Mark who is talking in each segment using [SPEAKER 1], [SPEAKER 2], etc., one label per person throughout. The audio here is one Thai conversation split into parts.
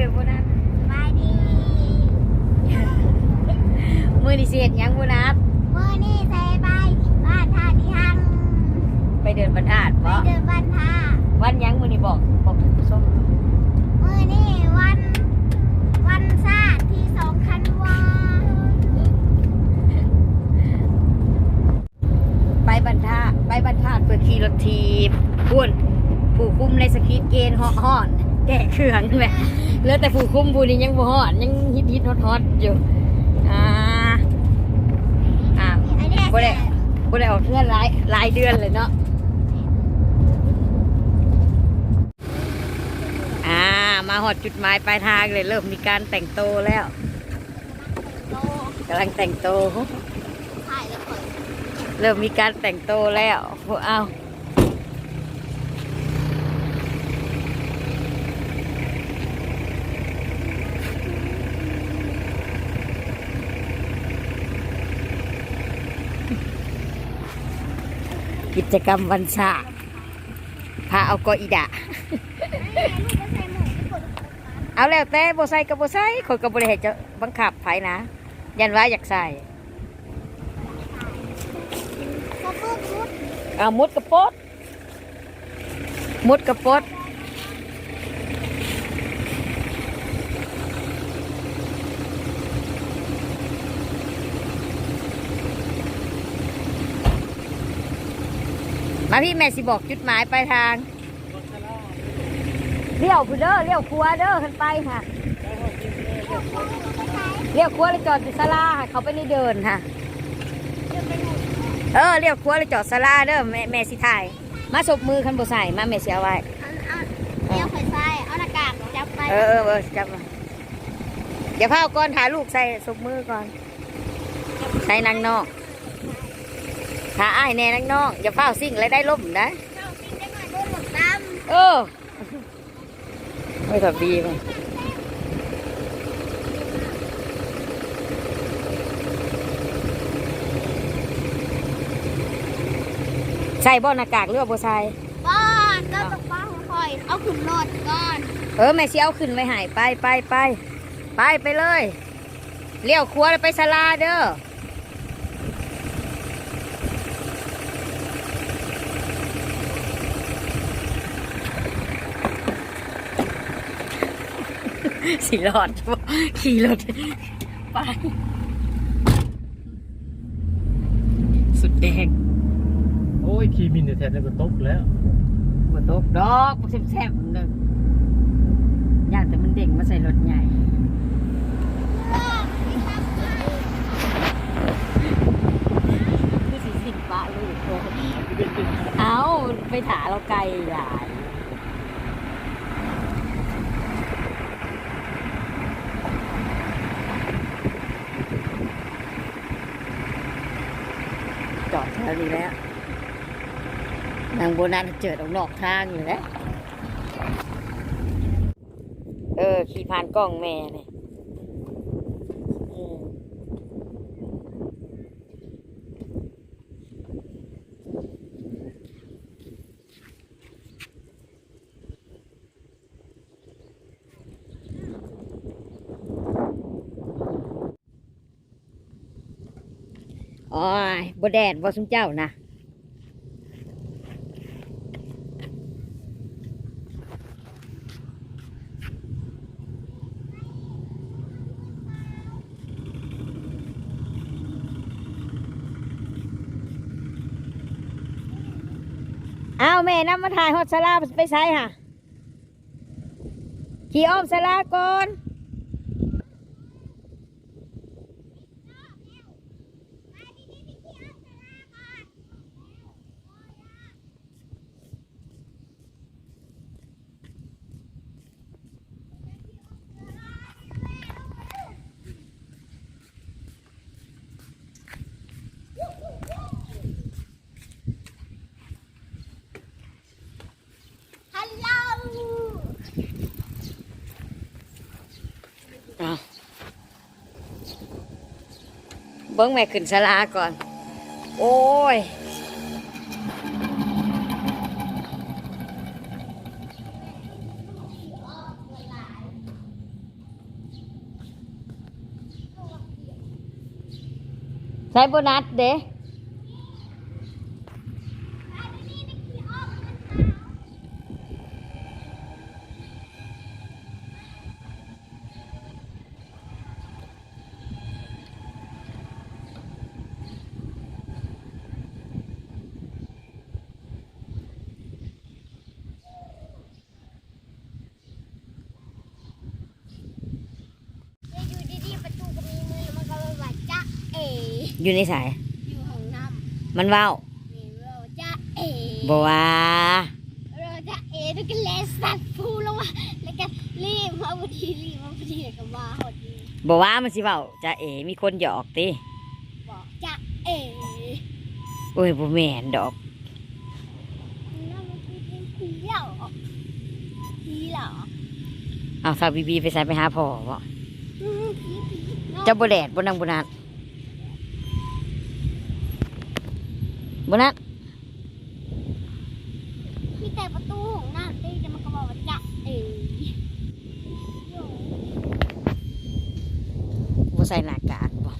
[SPEAKER 1] เลยบุนับ
[SPEAKER 2] บายดี
[SPEAKER 1] มือนี่เสียดยังบุนับ
[SPEAKER 2] มื่อนี่ใส่ใบบ้านท่าที่หัง
[SPEAKER 1] ไปเดินบรรทัด
[SPEAKER 2] ไป
[SPEAKER 1] บ่
[SPEAKER 2] เดินบ้านท่า
[SPEAKER 1] วันยังมือนี่บอกบอกท่านผู้ชม
[SPEAKER 2] มื่อนี่วัน วันชาติที่สองคันวา
[SPEAKER 1] ไปบรรทัดไปบรรทัดเพื่อขี่รถทีบพุ่นผู้คุมในสกีเกณฑ์ห่อนๆ แก่เครื่องแหละเหลือแต่ผู้คุมผู้นี้ยังบ่ห่อนยังฮิตฮิตฮอตฮอตอยู่อ่าอ่า
[SPEAKER 2] อันนี้
[SPEAKER 1] บ่ได้บ่ได้ออกเทื่อนหลายหลายเดือนเลยเนาะอ่ามาหอดจุดหมายปลายทางเลยเริ่มมีการแต่งโตวแล้ว
[SPEAKER 2] โล
[SPEAKER 1] กำลังแต่งโตว
[SPEAKER 2] ถ่ายแล้วเปิด
[SPEAKER 1] เริ่มมีการแต่งโตวแล้วพวกเอากิ จกรรมวันชาติพาเอากออีดะ เอาแล้วแต่โบใส่กับโบใส่คนกับบริเหตุจะบังคับไผนะ ยันว่าอยากใส่
[SPEAKER 2] กระปุกมุด
[SPEAKER 1] เอามุดกระปดมุดกระปด มาพี่แม่สิบอกจุดหมายปลายทางเลี้ยวพูเด้อเลี้ยวครัวเด้อขึ้นไปค่ะ เลี้ยวครัวแล้วจอดอยู่ศาลาค่ะ เขาไปในเดินค่ะ เออเรียกครัวเลยจอดสลาเด้อแม่แม่สิถ่าย มาสบมือคันบ่ใส่มาแม่เสียไว้
[SPEAKER 2] อันอันเลี้ยวไฟใส่เอาหน้ากากจับไป
[SPEAKER 1] เออเออเออจับมาเดี๋ยวพาเอาก่อนถ่ายลูกใส่สบมือก่อน ใส่นางนอก ถ่าอ้ายแน่นางนอกอย่าเฝ้าซิ่งแล้วได้ล่มนะ
[SPEAKER 2] เจ้าปิ้งได้มาโดนหมดด
[SPEAKER 1] เออไม่ขับดีมั้งใส่บ่หน้ากากหรือว่าบ่ใส่ำ
[SPEAKER 2] บ้านก็ต้องป้าคอย เอาขึ้นรถก่อน
[SPEAKER 1] เออแม่เสียเอาขึ้นไว้ใหายไปไปไปไปไปเลย เลี้ยวครัวแล้วไปศาลาเด้อ สีหลอดบ่ขี่รถไปสุดแดง
[SPEAKER 3] โอ้ยขี่มินแทนแล้วก็ตกแล้ว
[SPEAKER 1] บนตกดอกแซ่บๆนึงอยากแต่มันเด้งมาใส่รถใหญ่คือสีสินปะลูกโตเอาไปถาเราไกลหลาย แถวนี่แล้วนางโบนัสเจิดออกนอกทางอยู่แล้วเออ ขี่ผ่านกล้องแม่เนี่ย โอ้ยบแดดบ่สมเจ้านะเอาแม่น้ำมาถ่ายฮอดสลาไปใช้ค่ะ ขี่อ้อมสลาก่อน บิ้งแม่ขึ้นสลาก่อน โอ้ยใช้โบนัสเด้
[SPEAKER 2] อยู่
[SPEAKER 1] ในสาย
[SPEAKER 2] อยู่ห้องน้
[SPEAKER 1] มันเว้าำ
[SPEAKER 2] นี่เราจ๊ะเอ๋
[SPEAKER 1] บว่า
[SPEAKER 2] เราจ๊ะเอ๋แล้วก็เลสสัตว์พูลงมาแล้วก็รีบมาพอดีรีบมาพอดีแล้วก็มาหดดี
[SPEAKER 1] บว่ามันสิเว้าจะเอ๋มีคนหยอกติ
[SPEAKER 2] บอกจ๊ะเอ๋
[SPEAKER 1] โอ้ยบ่แม่นดอก
[SPEAKER 2] นั่นมันคือเป็นผีเหรอผีเหรอ
[SPEAKER 1] เอาสาวบีบีไปใส่ไปหาพ่อบ่
[SPEAKER 2] อืมผีผีเนาะ
[SPEAKER 1] เจ้าบ่แดดบ่นังบ่นัด บ่นัด
[SPEAKER 2] มีแต่ประตูห้องน้ำตีแต่มันก็บอกว่าจ๊ะเอ๋โย่
[SPEAKER 1] บ่ใส่หน้ากากบ่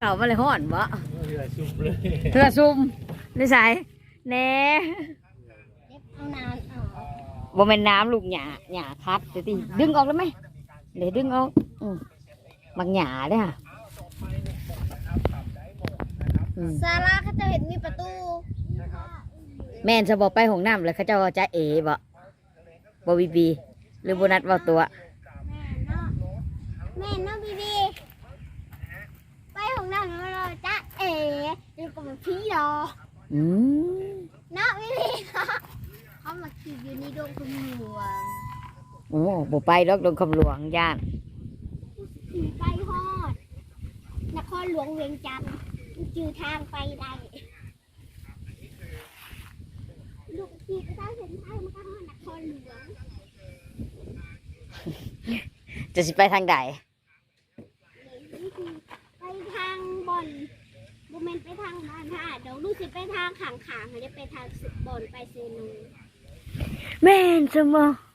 [SPEAKER 1] เขามาเลยฮ้อนบ่
[SPEAKER 3] เรือซุ่มเลย
[SPEAKER 1] เทื่อซุ่มในสายแหน่
[SPEAKER 2] เด็กเอานานออก
[SPEAKER 1] บ่แม่นน้ำลูกหญ้าหญ้าคัดเดี๋ยวติดึงออกได้ไหม เดี๋ยวดึงออกอืมบักหญ้าเด้อค่ะอืม
[SPEAKER 2] ซาร่าเขาจะเห็นมีประตู
[SPEAKER 1] แม่นจะบอกไปห้องน้ำแล้วเขาเจ้าว่าจะเอบ่บ่บีบี หรือโบนัสเว่าตัว
[SPEAKER 2] แม่เนาะแม่เนาะบีบี ไปของน้ำแล้วเราจะเอ๋เดี๋ยวก็มาพี่รอ
[SPEAKER 1] อืม
[SPEAKER 2] เนาะบีบีเนาะเขามาขี่อยู่ในดงคุณหลวง
[SPEAKER 1] โอ้บ่ไปดอกดงคำหลวงย่าน
[SPEAKER 2] ขี่ไปฮอด นครหลวงเวียงจันทร์จือทางไปได้ลูกขี่ไปทางเส้นทางมันก็ฮอดนครหลวง
[SPEAKER 1] จะสิไปทางใด
[SPEAKER 2] ไปทางบอนโมเมนไปทางบ้านท่าเดี๋ยวลูกสิไปทางขางขางเขาจะไปทางสุดบอนไปเซโน
[SPEAKER 1] แม่นซะบ่
[SPEAKER 2] ท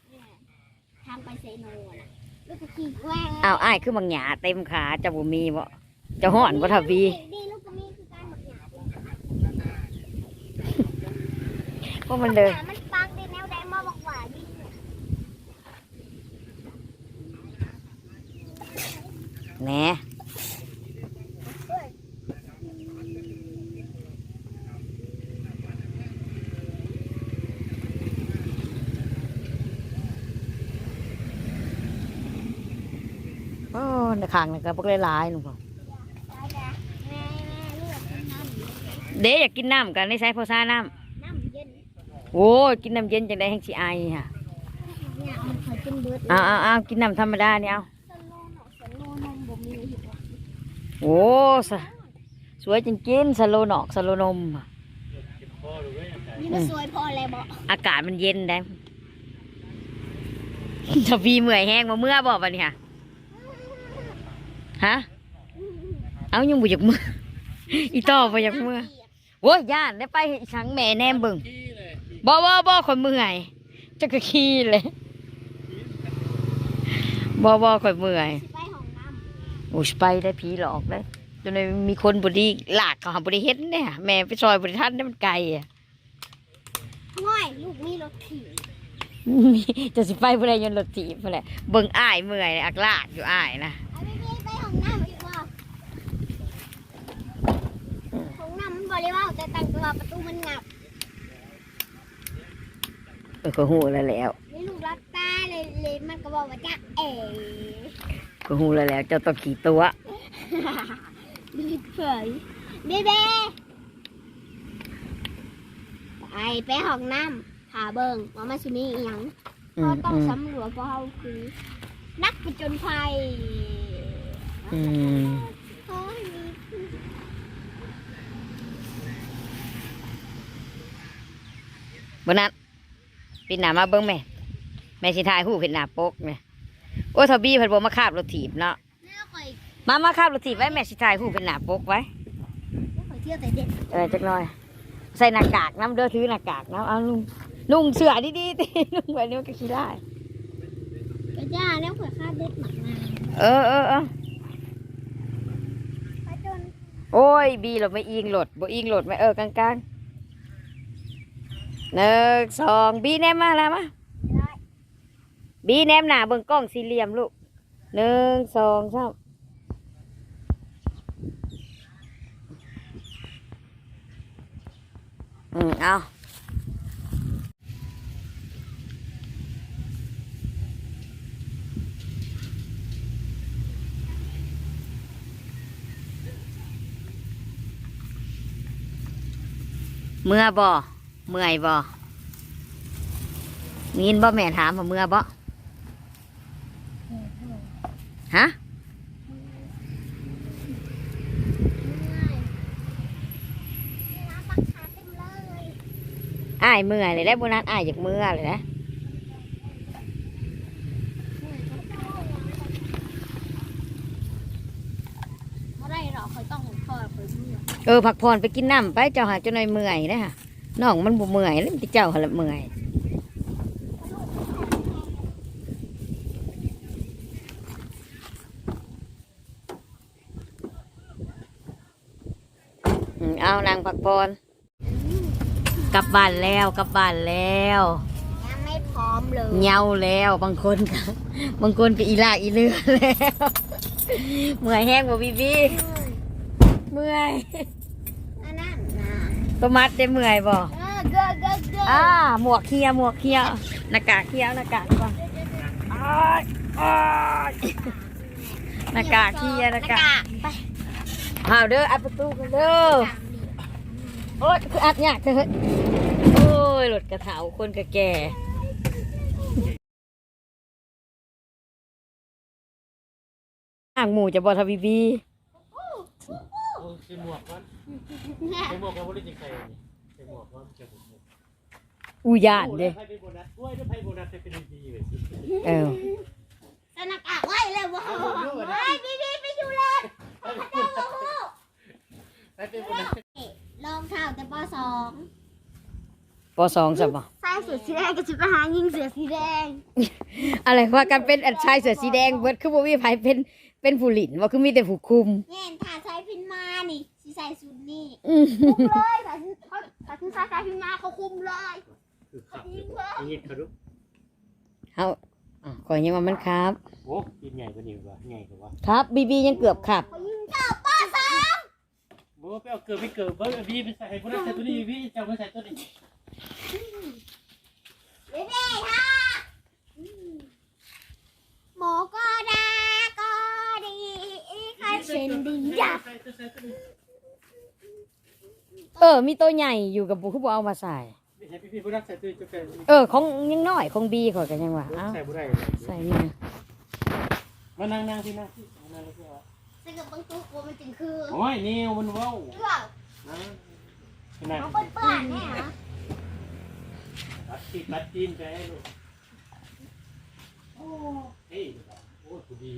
[SPEAKER 2] างไปเซโนน่ะลูกก็ขี่แกว่ง
[SPEAKER 1] อ้าวอ้ายคือบักหญ้าเต็มขาจะบ่มีบ่จะฮ้อนบ่ทวี
[SPEAKER 2] ดีลูกก็มีคือการหมดหยาบ
[SPEAKER 1] เพราะมันเดิน
[SPEAKER 2] หามันปังดีแนวใดมาบอกว่าดี
[SPEAKER 1] แหน่ โอ้ในข้างนี่ก็บ่หลายๆนู่นพ่อ
[SPEAKER 2] ได้จ้ะแม่ม่ลูกกินน้ำ
[SPEAKER 1] เด้อยากกินน้ำกันได้ใช้พอซ่าน้ำโอ้กินน้ำเย็นจังได้แห้งสิไอค่ะ
[SPEAKER 2] เอา
[SPEAKER 1] เอาเอากินน้ำธรรมดาเนี่ยเอา
[SPEAKER 2] โอ้ส
[SPEAKER 1] สวยจริงกินสโลนอกสโลนม
[SPEAKER 3] อากาศ
[SPEAKER 2] มันสวยพอเยบ่
[SPEAKER 1] อากาศมันเย็นได้ถ้าพี่เมื่อยแห้งมาเมื่อบอกปะเนี่ย ฮะ เอายังบุอยากเมื่ออีต่อบ่อยากเมื่อโอ้ยย่านได้ไปชังแม่แนมเบิ่ง
[SPEAKER 3] ขี้เลย
[SPEAKER 1] บ่บ่บ่คนเมื่อยจะก็ขี้เลยบ่บ่คนเมื่อย
[SPEAKER 2] สิไปห้องน้
[SPEAKER 1] โอ้ยไปได้ผีหลอกได้จนได้มีคนบดีหลากเขาหาบดีเห็นเนี่ยแม่ไปซอยบดีทันได้มันไกลอะำ
[SPEAKER 2] ง่อยลูกมีรถถีบ
[SPEAKER 1] จะสิไปบ่ได้ยนต์รถถีบพุ่นแหละเบิ่งอ้ายเมื่อยอักลากอยู่อ้ายนะ
[SPEAKER 2] เอาไปพี่ไปห้องน้ำอีกว่าห้องน้ำมัน บ่ได้ว่าแต่ตั้งตัวประตูมันงับ
[SPEAKER 1] เออก็หูแล้วแล้ว
[SPEAKER 2] นี่ลูกรักตาเลยเลยมันก็บอกว่าจะเอ๋
[SPEAKER 1] ก็ฮู้แล้วแล้วเจ้าต้องขี่ตัว
[SPEAKER 2] ดีเผยเบ๊เบไปไปห้องน้ำหาเบิงว่ามันสิมีอีหยังเราต้องสำรวจเพราะเราคือ นักผจญภัย
[SPEAKER 1] อืม
[SPEAKER 2] โอ้ยมี
[SPEAKER 1] บ่นั้นปิดหน้ามาเบิ่งแม่ แม่สิถ่ายรูปเห็นหน้าปกแม่โอ้ยทบี้เพิ่นบ่มาคาบรถถีบเนาะ
[SPEAKER 2] แม่ข่อย
[SPEAKER 1] มามาคาบรถถีบไว้แม่สิถ่ายรูปเป็นหน้าปกไว้
[SPEAKER 2] แม่ข่อยเที่ยวแต่เด็ก
[SPEAKER 1] เออจักหน่อย ใส่หน้ากากน้ำเด้อถือหน้ากากน้ำเอาลุงนุ่งเสื้อดีๆตินุ่งแบบนี้มันก็ขี้ได้
[SPEAKER 2] ก็จ้าแล้วข่อยคาดเด็ดหมักนาง
[SPEAKER 1] เออเออเออ
[SPEAKER 2] ไปจน
[SPEAKER 1] โอ้ยบีหลดไม่อิงหลดบ่อิงหลดไม่เออกลางกลางๆ หนึ่งสองบีแนมมาแล้วมาบีแนมหนาเบิ่งกล้องสี่เหลี่ยมลูกหนึ่งสองสามอืมเอาเมื่อบ่ เมื่อยบ่มีนบ่แม่ถามว่าเมื่อบ่ฮะ
[SPEAKER 2] นี่นะปักขาเต็มเลย
[SPEAKER 1] อ้ายเมื่อยเลยได้โบนัสอ้ายจากเมื่อเลยนะ
[SPEAKER 2] เขาได้หรอเขาต้องคอยคอยเมื่อ
[SPEAKER 1] เออพักผ่อนไปกินน้ำไปเจ้าหาเจ้าหน่อยเมื่อยนะฮะ น้องมันบ่เมื่อยแล้วมันสิเจ้าหาละเมื่อยอืมเอานางพักผ่อนกลับบ้านแล้วกลับบ้านแล้ว
[SPEAKER 2] ยังไม่พร้อมเลย
[SPEAKER 1] เหงาแล้วบางคนก็บางคนก็อีลากอีเลือแล้วเมื่อยแห้งบ่บีบีเมื่อย
[SPEAKER 2] อันนั้นนะ
[SPEAKER 1] ตัวมัดได้เมื่อยบ่
[SPEAKER 2] เออเกอเกอเกอ
[SPEAKER 1] อ่าหมวกเคียหมวกเคียหน้ากากเคียหน้ากากก่อนอ้ายอ้ายหน้ากากเคียหน้ากาก
[SPEAKER 2] ไป
[SPEAKER 1] เอาเด้ออัดประตูกันเด้อโอ๊ยคืออัดยากเถอะโอ้ยหลดกระเถาคนกระแก่ห่างหมูจะบอทวีบี
[SPEAKER 3] โอ้ ใส่หมวกก่อนใส่หมวกกับบ่ได้จังไสใส่หมวกก่อนจะบ่หมวก
[SPEAKER 1] อูยานเด้
[SPEAKER 3] ไผเป็นโบนัสด้วยถ้าไผโบนัสจะเป็นดีๆเว้ยสิ
[SPEAKER 1] เออ
[SPEAKER 2] ใส่หน้ากากไว้เลยว้าวไอ้พี่พี่ไปอยู่เลย
[SPEAKER 3] ไผเป็นโบนัส
[SPEAKER 2] รองเท้าแต่ปสอง
[SPEAKER 1] ปสองสับบ่
[SPEAKER 2] ใส่เสื้อสีแดงกับชุดทหารยิงเสือสีแดง
[SPEAKER 1] อะไรว่ากันเป็นอันชายเสือสีแดงเบิดคือบ่มีไผเป็นเป็นผู้หลินว่าคือมีแต่ผู้คุม
[SPEAKER 2] แม่นถ้าใช้พินมานี่สิใส่ชุดนี่
[SPEAKER 1] อืม
[SPEAKER 2] คุมเลยถ้าชุดเขาถ้าชุดใส่ใส่พินมาเขาคุมเลย
[SPEAKER 3] คือขับอย่างนี้เขาดู
[SPEAKER 1] เอาอะขอยังว่ามันครับ
[SPEAKER 3] โอ้กินใหญ่กว่านี้ว่ะใหญ่กว่า
[SPEAKER 1] ครับบีบียังเกือบขับ
[SPEAKER 2] เขายิงเจ้าปสอง
[SPEAKER 3] บ่ไปเอาเกิดไปเกิดเบิ่งพี่ไปใส่ให้บ่ได้ใส่ตัวนี้พี่เจ้าบ่ใส่ตัวนี้
[SPEAKER 2] เบ้ๆค่ะหมอก็ดาก็ดีใครเช่นดีอยาก
[SPEAKER 3] ใส่ตัวใส่ตัวนี้
[SPEAKER 1] เออ มีตัวใหญ่อยู่กับบุคือบ่เอามาใส่
[SPEAKER 3] ให้พี่ๆบ่ได้ใส่ตัวจุกแก
[SPEAKER 1] เออ ของยังน้อยของบีขอยกันยังว่าเอ้า
[SPEAKER 3] ใส่บ่ได้
[SPEAKER 1] ใส่นี่นะ
[SPEAKER 3] มานั่งนั่งที่นั่งที่นั่งแล้วก็
[SPEAKER 2] ถ้าเกิดบางตัวกลัวมันจึงคือ
[SPEAKER 3] โอ้ยนี่มันเว้า
[SPEAKER 2] เรื่อง
[SPEAKER 3] นะนั่ง
[SPEAKER 2] น้องเปิ้ลเปิ้ลเนี่ยเหรอ
[SPEAKER 3] ตัดตีนตัดตีนไปให้ลูก
[SPEAKER 2] โอ้
[SPEAKER 3] เฮ้ยโอ้ยพอดี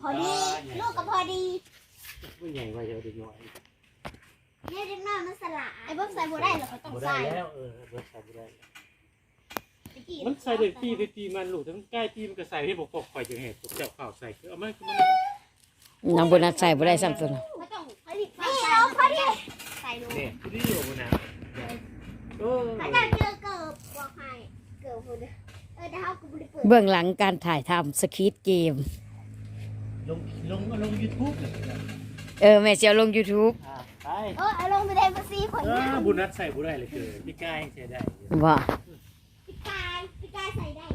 [SPEAKER 2] พอดี ลูกก็พอดี
[SPEAKER 3] ไม่ใหญ่ไว้จะดีหน่อย
[SPEAKER 2] เนี่ยเด็กน้อยมันสลายไอ้พวกใส่บัวได้เหรอเขาต้อง
[SPEAKER 3] บ่ได้
[SPEAKER 2] ใส่
[SPEAKER 3] แล้วเออเบิดใส่บ่ได้
[SPEAKER 2] ตะกี้
[SPEAKER 3] มันใส่เด็กตีไปตีมันลูกทั้งใกล้ตีมันก็ใส่ให้บอกข่อยจังเห็ดตกเจ้าข้าวใส่เอามาคือมัน
[SPEAKER 1] น้องโบนัสใส่บ่ได้ซ้ำตัวนะ
[SPEAKER 2] ไม่ต้องผลิตนี่เอาพอดีใส่ลง
[SPEAKER 3] เนี่ยที่อยู่บนน้ำเออ
[SPEAKER 2] ถ้าจะเจอเกิบบอกให้เกิบพูดเออเดี๋ยวเขากูบริเปิด
[SPEAKER 1] เบื้องหลังการถ่ายทำสคริปต์เกม
[SPEAKER 3] ลงลงลงยูทูบเลย
[SPEAKER 1] เออแม่เสียวลง YouTube
[SPEAKER 3] อ่าไป
[SPEAKER 2] เออเอาลงไปได้มาซีขอย
[SPEAKER 3] เอ
[SPEAKER 2] นะ
[SPEAKER 3] อบุญนัดใส่บุได้เลยเกิดพี่กายใส่ได้
[SPEAKER 1] ว่า
[SPEAKER 2] พี่กายพี่กายใส่ได้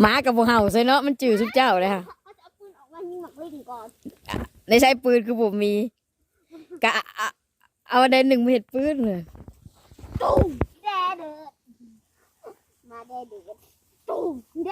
[SPEAKER 1] หมากับบ่เห่าใส่เนาะมันจื้อทุกเจ้าเลยค่ะ
[SPEAKER 2] เขาจะเอาปืนออกมายิงหมักลิ่งก่อน
[SPEAKER 1] ในใช้ปืนคือผมมีกะอะเอาอันใดหนึ่งมาเห็ดปืนเลย
[SPEAKER 2] ตุ้ม แด